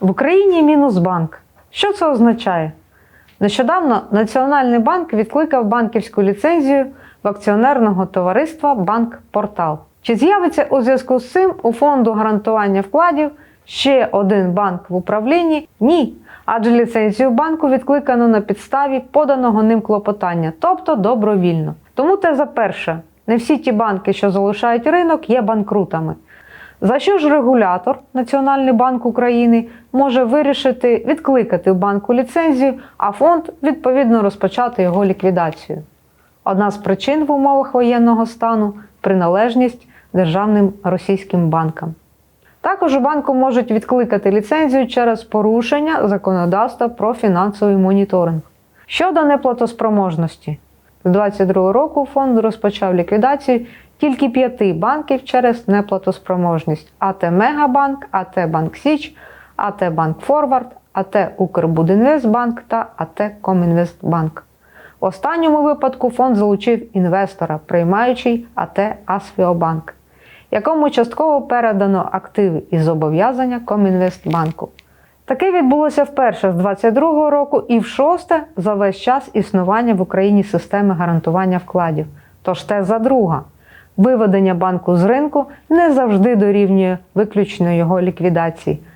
В Україні мінус банк. Що це означає? Нещодавно Національний банк відкликав банківську ліцензію в акціонерного товариства Банк Портал. Чи з'явиться у зв'язку з цим у фонду гарантування вкладів ще один банк в управлінні? Ні. Адже ліцензію банку відкликано на підставі поданого ним клопотання, тобто добровільно. Тому теза перша: не всі ті банки, що залишають ринок, є банкрутами. За що ж регулятор Національний банк України може вирішити відкликати в банку ліцензію, а фонд відповідно розпочати його ліквідацію? Одна з причин в умовах воєнного стану приналежність державним російським банкам. Також у банку можуть відкликати ліцензію через порушення законодавства про фінансовий моніторинг. Щодо неплатоспроможності, з 2022 року фонд розпочав ліквідацію тільки п'яти банків через неплатоспроможність: АТ Мегабанк, АТ Банк Січ, АТ Банк Форвард, АТ Укрбудінвестбанк та АТ Комінвестбанк. В останньому випадку фонд залучив інвестора, приймаючий АТ Асфіобанк, якому частково передано активи і зобов'язання Комінвестбанку. Таке відбулося вперше з 2022 року і в шосте за весь час існування в Україні системи гарантування вкладів. Тож теза друга. Виведення банку з ринку не завжди дорівнює виключно його ліквідації,